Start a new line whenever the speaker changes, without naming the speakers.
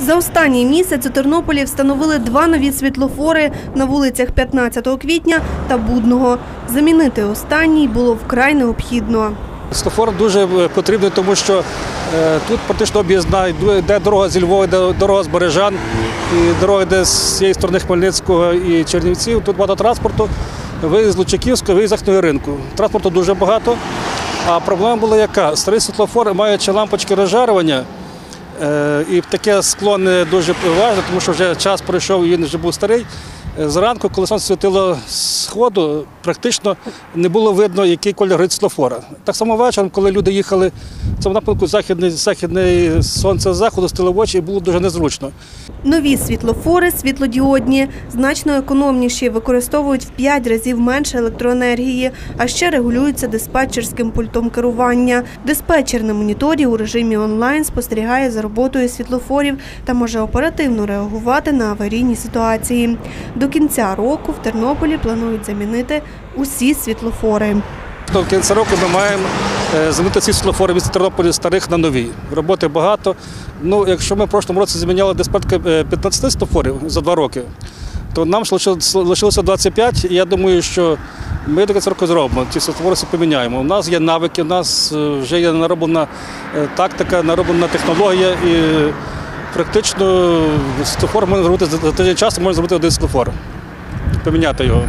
За останній місяць у Тернополі встановили два нові світлофори на вулицях 15 квітня та Будного. Замінити останній було вкрай необхідно.
Світлофор дуже е, потрібний, тому що е, тут практично об'їзна, йде дорога зі Львова, йде дорога з Бережан, і дорога йде з цієї сторони Хмельницького і Чернівців. Тут багато транспорту. Виїзд з Лучаківського, виїзд з Західного ринку. Транспорту дуже багато. А проблема була яка? Старий світлофор, маючи лампочки розжарювання, Е, І таке скло не дуже важливо, тому що вже час пройшов, він вже був старий. Е, Зранку, коли сонце світило з сходу, практично не було видно, який горить світлофора. Так само вечором, коли люди їхали в цьому напрямку західний, західний сонце заходу, стило в очі, і було дуже незручно.
Нові світлофори світлодіодні, значно економніші, використовують в 5 разів менше електроенергії, а ще регулюються диспетчерським пультом керування. Диспетчер на моніторі у режимі онлайн спостерігає за роботою світлофорів та може оперативно реагувати на аварійні ситуації. До кінця року в Тернополі планують замінити усі світлофори.
До кінця року ми маємо е, замінити ці світлофори від Тернополі старих на нові. Роботи багато. Ну, якщо ми в прошлому році заміняли десь е, 15 світлофорів за два роки, то нам лишилося 25, і я думаю, що ми до кінця року зробимо. Ці світлофори поміняємо. У нас є навики, у нас е, вже є нароблена е, тактика, нароблена технологія і практично світлофор можна зробити за тиждень часу, можна зробити один світлофор, поміняти його.